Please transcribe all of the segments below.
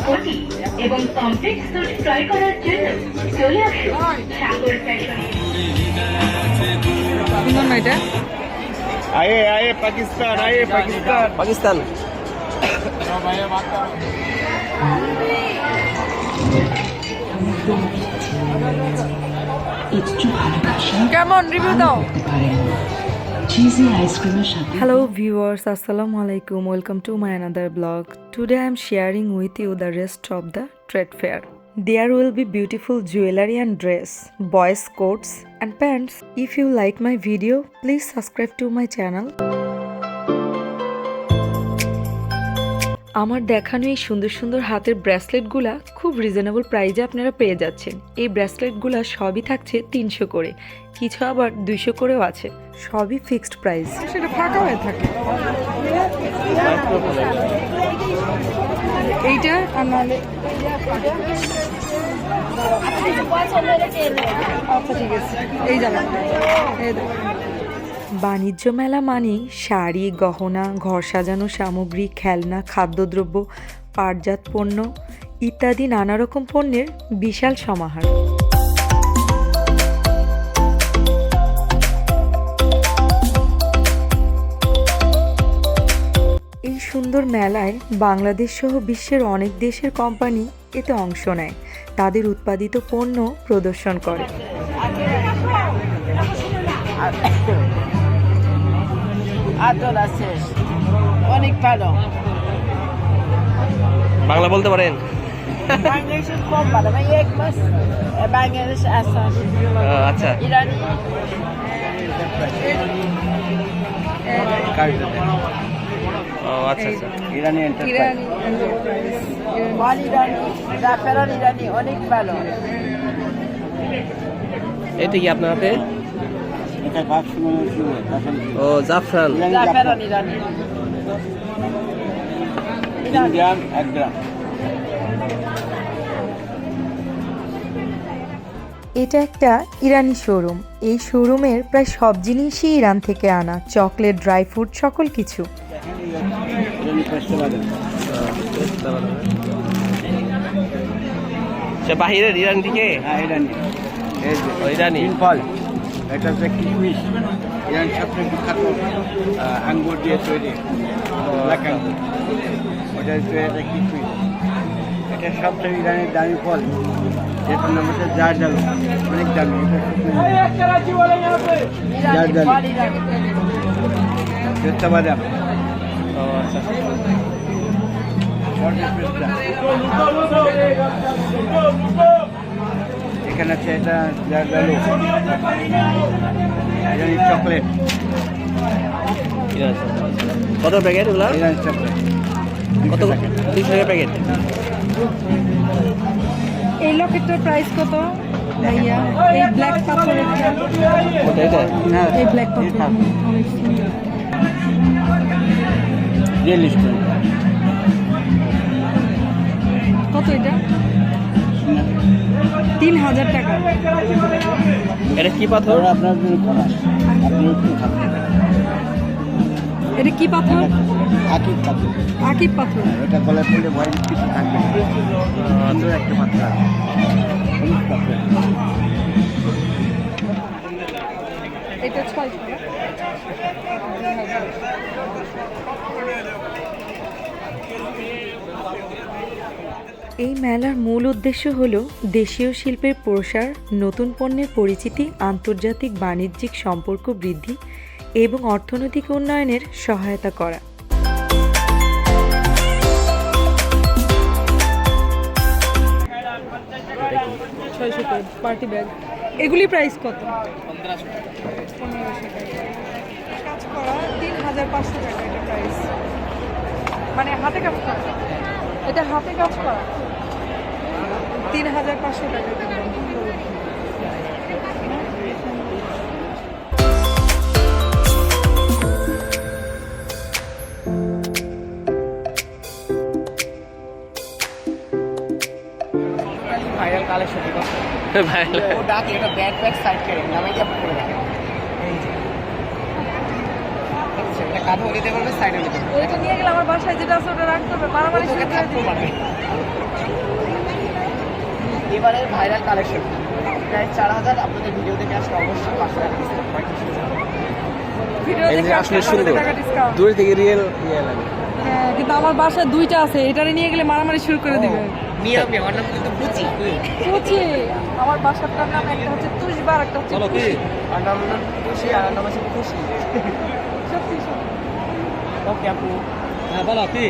ক্ষতি এবং complete sweet ক্রয় করার জন্য চলে আসুন আয়ে আয়ে পাকিস্তান আয়ে পাকিস্তান। পাকিস্তান। কেমন? রিভিউ দাও। করতে পারেন চিজি আইসক্রিমের সাথে Hello viewers, Assalamu alaikum. Welcome to my another blog. Today I am sharing with you the rest of the trade fair. There will be beautiful jewelry and dress, boys coats and pants. If you like my video, please subscribe to my channel. আমার দেখানো এই সুন্দর সুন্দর হাতের ব্রেসলেটগুলা খুব reasonable প্রাইজে আপনারা পেয়ে যাচ্ছেন। এই ব্রেসলেটগুলা সবই থাকছে তিনশো করে। কিছু আবার দুইশো করেও আছে। সবই ফিক্সড প্রাইস সেটা ফাঁকা হয়ে থাকে। এইটা আর আচ্ছা ঠিক আছে। এই যাবে এই বাণিজ্য মেলা মানেই শাড়ি, গহনা, ঘর সাজানো সামগ্রী, খেলনা, খাদ্যদ্রব্য, পাটজাত পণ্য ইত্যাদি নানা রকম পণ্যের বিশাল সমাহার। এই সুন্দর মেলায় বাংলাদেশ সহ বিশ্বের অনেক দেশের কোম্পানি এতে অংশ নেয়। তাদের উৎপাদিত পণ্য প্রদর্শন করে। আদলা শেষ অনেক ভালো। বাংলা বলতে পারেন? বাংলাদেশে কম ভালো। মানে এক মাস আচ্ছা। ইরানি। ও আচ্ছা আচ্ছা। ইরানি এন্টারপ্রাইজ ইরানি ইরানি ইরানি অনেক ভালো। এটা কি আপনাদের ও জাফরান। জাফরান। ইরানি। গ্রাম এক গ্রাম। এটা একটা ইরানি শোরুম। এই শোরুমের প্রায় সব জিনিসই ইরান থেকে আনা। চকলেট ড্রাই ফ্রুট সকল কিছু। বাহিরের ইরান থেকে হ্যাঁ ইরানি। এই যে ও, ইরানি। ফল এটা হচ্ছে কিশমিশ ইরান সবচেয়ে বিখ্যাত আঙ্গুর দিয়ে তৈরি ব্ল্যাক আঙ্গুর। ওটা হচ্ছে এটা কিশমিশ। এটা সবচেয়ে ইরানের দামি ফল যেটার নাম হচ্ছে জারদালু অনেক দামি পেস্তা বাদাম। ও আচ্ছা। পেস্তা এখানে আছে এটা জারদালু ইরানি চকলেট কত প্যাকেট ওগুলা ইরানি চকলেট কত দুইশো টাকা। প্যাকেট এই লকেটটার প্রাইস কত? ভাইয়া এই ব্ল্যাক হ্যাঁ এই ব্ল্যাক পাথর কত এটা? তিন হাজার টাকা। এটা কি পাথর? আপনার এটা কি পাথর? আকিব থাকবেন আকিব পাথর। ওটা গলায় পড়লে ভয় কিছু থাকবে। একটা পাত্র এটা ছয় এই মেলার মূল উদ্দেশ্য হল দেশীয় শিল্পের প্রসার নতুন পণ্যের পরিচিতি আন্তর্জাতিক বাণিজ্যিক সম্পর্ক বৃদ্ধি এবং অর্থনৈতিক উন্নয়নের সহায়তা করা। ছয়শো করে পার্টি ব্যাগ। এগুলি প্রাইস কত? পনেরোশো টাকা। কাজ করা তিন হাজার পাঁচশো টাকা এটা প্রাইস মানে হাতে কাজ করা। এটা হাতে কাজ করা? তিন হাজার পাঁচশো টাকা ভাইরাল কালেকশন ভাই ও ডাকে এটা ব্যাক ব্যাক সাইড করে নামাই যাব করে দেখেন এটা কাঁধে দিতে পারবে সাইডে দিতে পারবে ওইটা নিয়ে গেলে আমার বাসায় যেটা আছে ওটা রাখতে হবে মারামারি শুরু করে এবারে ভাইরাল কালেকশন প্রায় চার হাজার আপনাদের ভিডিও দেখে আসলে অবশ্যই পাঁচশো টাকা ডিসকাউন্ট ভিডিও এই যে দেখে আসলে আসলে সুন্দর। টাকা থেকে রিয়েল ইয়ে লাগে। হ্যাঁ কিন্তু আমার বাসায় দুইটা আছে এটারে নিয়ে গেলে মারামারি শুরু করে দিবে। নিয়মে আমার নাম কিন্তু বুঝি কুচি আমার বাসাটার নাম একটা হচ্ছে তুষবার একটা হচ্ছে খুশি। আর নাম খুশি আর নাম আছে খুশি সত্যি সত্যি ওকে আপু। হ্যাঁ বলো কি।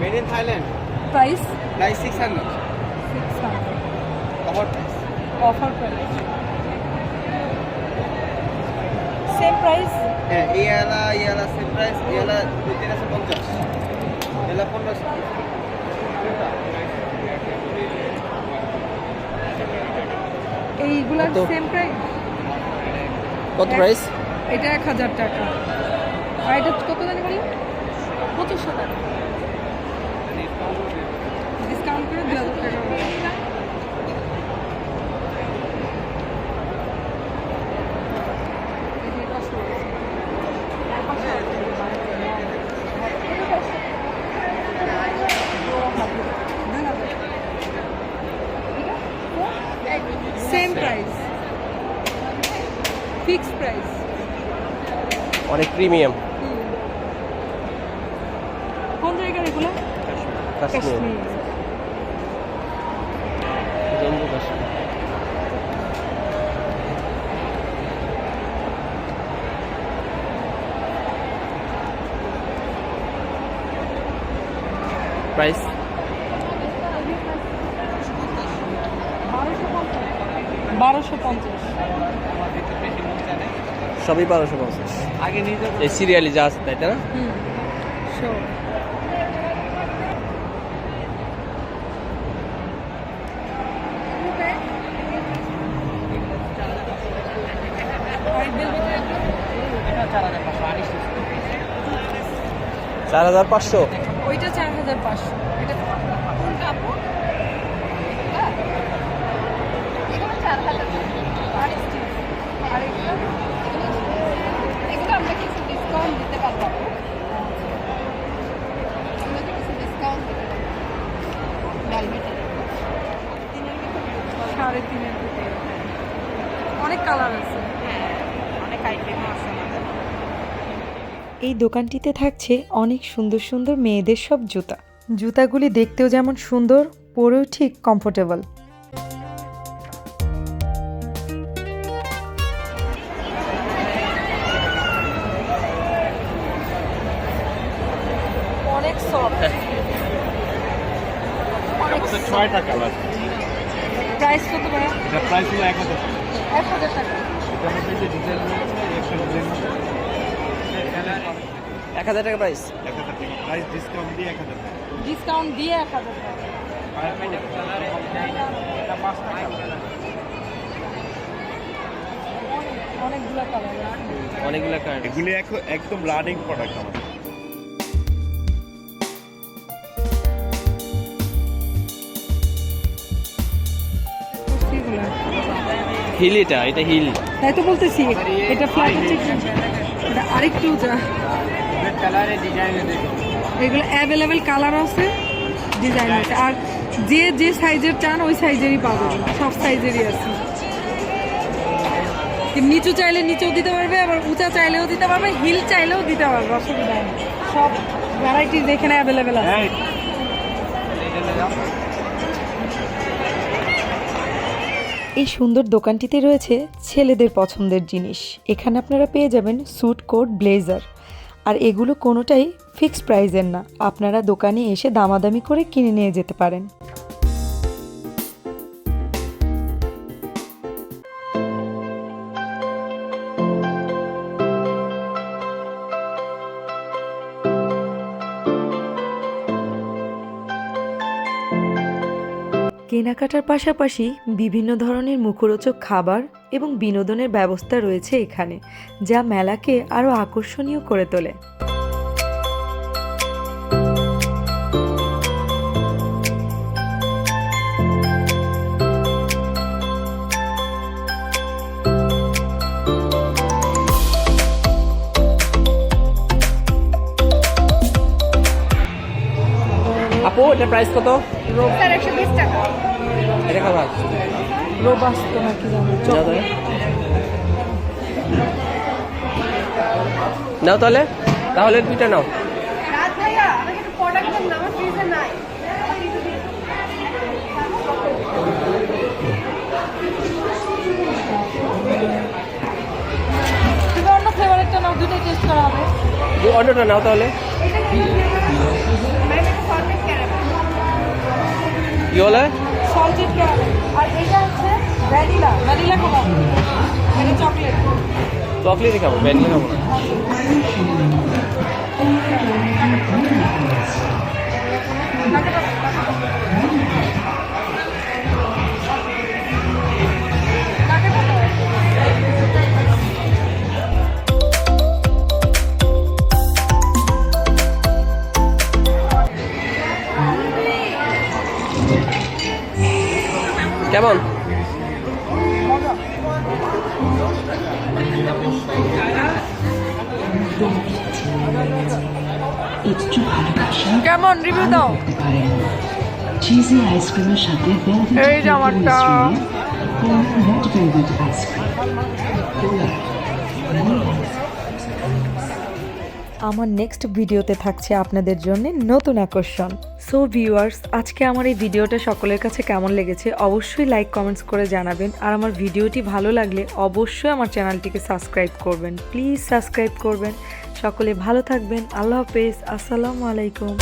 Made in Thailand Price? Price six hundred 600 cover price offer price. Same price? হ্যাঁ ইয়ালা ইয়ালা সেম প্রাইস ইয়ালা দুই তিন আছে পঞ্চাশ। ইয়ালা পনেরোশো। এইগুলার? সেম প্রাইস কত প্রাইস এটা এক হাজার টাকা। আর এটা কত জানি বলি পঁচিশশো টাকা ডিসকাউন্ট করে দু হাজার টাকা হবে। এই যে পাঁচশো। সেম প্রাইস ফিক্স প্রাইস অনেক প্রিমিয়াম। কোন জায়গার এগুলো? কাশ্মীর। জম্মু কাশ্মীর। প্রাইস বারোশো পঞ্চাশ সবই বারোশো পঞ্চাশ আগে নিজে এই সিরিয়ালি যা আছে তাই না? চার হাজার পাঁচশো। ওইটা চার হাজার পাঁচশো এটা কোনটা আপু এগুলো চার হাজার আর স্টিচ আর এগুলো এগুলো আমরা কিছু ডিসকাউন্ট দিতে পারব এগুলোতে কিছু ডিসকাউন্ট দিতে পারব ভেলভেটের সাড়ে তিনের ভিতরে অনেক কালার আছে হ্যাঁ অনেক আইটেমও আছে আমাদের এই দোকানটিতে থাকছে অনেক সুন্দর সুন্দর মেয়েদের সব জুতা। জুতাগুলি দেখতেও যেমন সুন্দর পরেও ঠিক কমফোর্টেবল অনেক ছয়টা কালার প্রাইস কত ভাইয়া? এটা প্রাইস হলো এক হাজার এক হাজার টাকা। এটার মধ্যে যে ডিজাইন রয়েছে একশো ডিজাইন এক হাজার টাকা প্রাইস এক হাজার টাকা। প্রাইস ডিসকাউন্ট দিয়ে এক হাজার টাকা। ডিসকাউন্ট দিয়ে এক হাজার টাকা। এটা পাঁচটা কালার অনেকগুলো কালার এগুলি এক- একদম রানিং প্রোডাক্ট আমাদের। হিল এটা এটা হিল তাই তো বলতেছি এটা ফ্ল্যাট? এটা আরেকটু দেখুন এগুলো অ্যাভেলেবেল কালার আছে ডিজাইন আছে। আর যে যে সাইজের চান ওই সাইজেরই পাবেন। সব সাইজেরই আছে। নিচু চাইলে নিচেও দিতে পারবে আবার উঁচা চাইলেও দিতে পারবে হিল চাইলেও দিতে পারবে অসুবিধা নেই। সব ভ্যারাইটিস এখানে অ্যাভেলেবেল আছে। এই সুন্দর দোকানটিতে রয়েছে ছেলেদের পছন্দের জিনিস। এখানে আপনারা পেয়ে যাবেন স্যুট কোট, ব্লেজার। আর এগুলো কোনোটাই ফিক্সড প্রাইজের না। আপনারা দোকানে এসে দামাদামি করে কিনে নিয়ে যেতে পারেন। কেনাকাটার পাশাপাশি বিভিন্ন ধরনের মুখরোচক খাবার এবং বিনোদনের ব্যবস্থা রয়েছে এখানে, যা মেলাকে আরও আকর্ষণীয় করে তোলে। এটার প্রাইস কত? এটা খাবার নাও তাহলে। নাও তাহলে। তাহলে দুইটা নাও। রাত নাও আমাকে কি বলে? সল্টেড ক্যারামেল আর এটা হচ্ছে ভ্যানিলা। ভ্যানিলা খাব এটা চকলেট চকলেটই খাব ভ্যানিলা খাব না। কেমন? কেমন রিভিউ দাও। চিজি আইসক্রিমের সাথে এই যে রেড ভেলভেট আইসক্রিম আমার নেক্সট ভিডিওতে থাকছে আপনাদের জন্য নতুন আকর্ষণ। সো ভিউয়ার্স আজকে আমার এই ভিডিওটা সকলের কাছে কেমন লেগেছে অবশ্যই লাইক কমেন্টস করে জানাবেন। আর আমার ভিডিওটি ভালো লাগলে অবশ্যই আমার চ্যানেলটিকে সাবস্ক্রাইব করবেন। প্লিজ সাবস্ক্রাইব করবেন। সকলে ভালো থাকবেন। আল্লাহ হাফেজ। আসসালামু আলাইকুম।